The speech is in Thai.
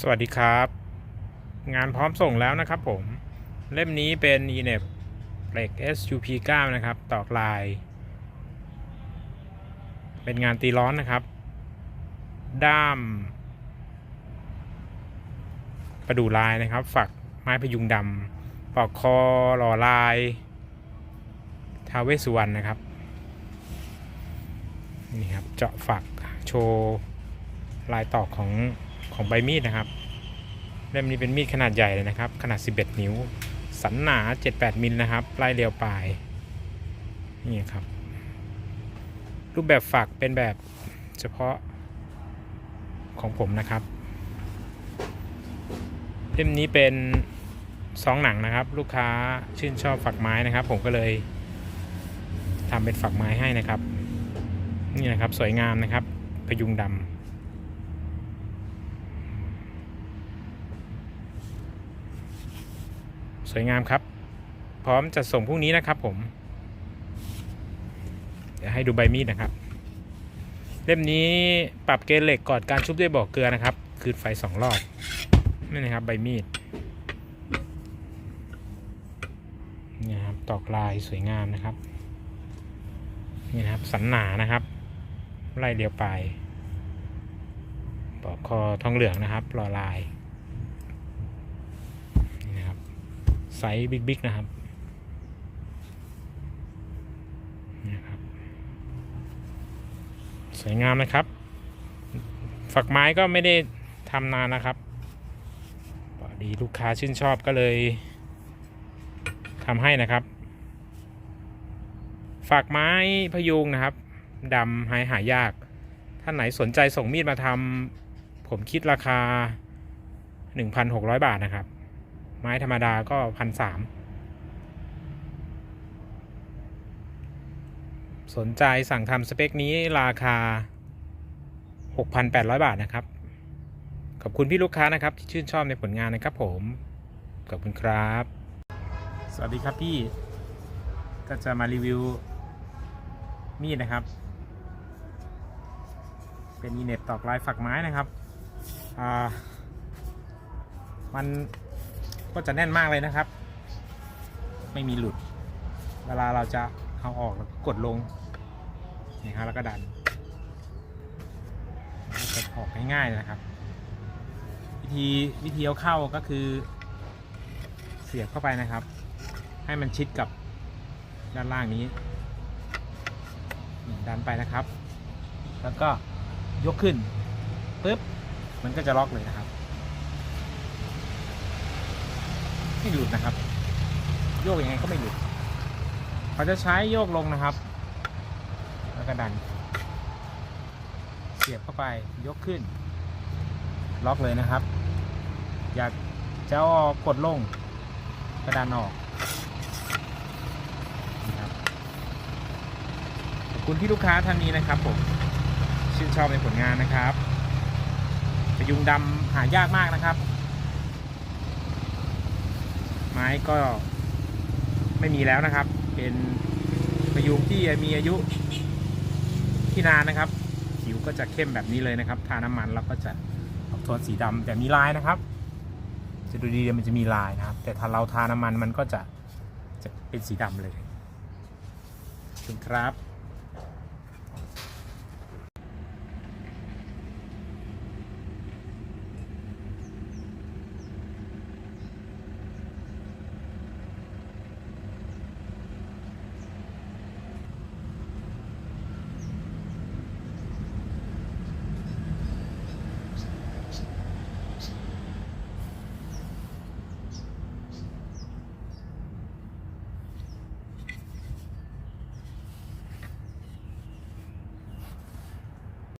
สวัสดีครับ งานพร้อมส่งแล้วนะครับผม เล่มนี้เป็น e n e p เหล็ก SUP 9นะครับ ตอกลาย เป็นงานตีร้อนนะครับ ด้าม ประดูลายนะครับ ฝักไม้พยุงดำปอกคอหล่อลาย ทาเวสสุวรรณนะครับ นี่ครับ เจาะฝักโชว์ลายตอกของ ของใบมีดนะครับเล่มนี้เป็นมีดขนาดใหญ่เลยนะครับ ขนาด 11 นิ้ว สันหนา 78 มิลนะครับปลายเรียวปลายนี่ครับ รูปแบบฝักเป็นแบบเฉพาะของผมนะครับเล่มนี้เป็นซองหนังนะครับ ลูกค้าชื่นชอบฝักไม้นะครับ ผมก็เลยทำเป็นฝักไม้ให้นะครับ นี่นะครับสวยงามนะครับ พยุงดำ ส วยงามครับ พร้อมจะส่งพรุ่งนี้นะครับผม เดี๋ยวให้ดูใบมีดนะครับ เล่มนี้ปรับเกณฑ์เหล็กก่อนการชุบด้วยบ่อเกลือนะครับ คืนไฟสองรอบนี่นะครับใบมีดนี่นะครับตอกลายสวยงามนะครับนี่นะครับสันหนานะครับ ไล่เดียวไปปอกคอทองเหลืองนะครับรอลาย นี่นะครับไซ ส์บิ๊กๆนะครับนี่ครับ สวยงามนะครับ ฝักไม้ก็ไม่ได้ทำนานนะครับพอดีลูกค้าชื่นชอบก็เลยทำให้นะครับ ฝากไม้พยุงนะครับดำหายหายาก ท่านไหนสนใจส่งมีดมาทำผมคิดราคา 1,600 บาทนะครับ ม้ธรรมดาก็พันสามสนใจสั่งทำสเปคนี้ราคา 6,800 บาทนะครับ ขอบคุณพี่ลูกค้านะครับ ที่ชื่นชอบในผลงานนะครับผม ขอบคุณครับ สวัสดีครับพี่ ก็จะมารีวิว มีดนะครับ เป็นอีเน็ตตอกลายฝักไม้นะครับ อ่า มัน ก็จะแน่นมากเลยนะครับ ไม่มีหลุด เวลาเราจะเอาออกแล้วกดลงนี่ครับแล้วก็ดันมันจะออกง่ายๆเลยนะครับ วิธีวิธีเอาเข้าก็คือ เสียบเข้าไปนะครับ ให้มันชิดกับด้านล่างนี้ดันไปนะครับ แล้วก็ยกขึ้นปุ๊บมันก็จะล็อกเลยนะครับ ไม่หลุดนะครับ โยกยังไงก็ไม่หลุดเขาจะใช้โยกลงนะครับ แล้วก็ดัน เสียบเข้าไปยกขึ้น ล็อกเลยนะครับ อยากจะเอากดลงกระดานออกนะครับขอบคุณที่ลูกค้าท่านนี้นะครับผมชื่นชอบในผลงานนะครับประยุงดำหายากมากนะครับ ไม้ก็ไม่มีแล้วนะครับ เป็นพยุงที่มีอายุที่นานนะครับ ผิวก็จะเข้มแบบนี้เลยนะครับ ทาน้ำมันแล้วก็จะออกโทนสีดำแต่มีลายนะครับ จะดูดีมันจะมีลายนะครับ แต่ถ้าเราทาน้ำมันมันก็จะจะเป็นสีดำเลยขอบคุณครับ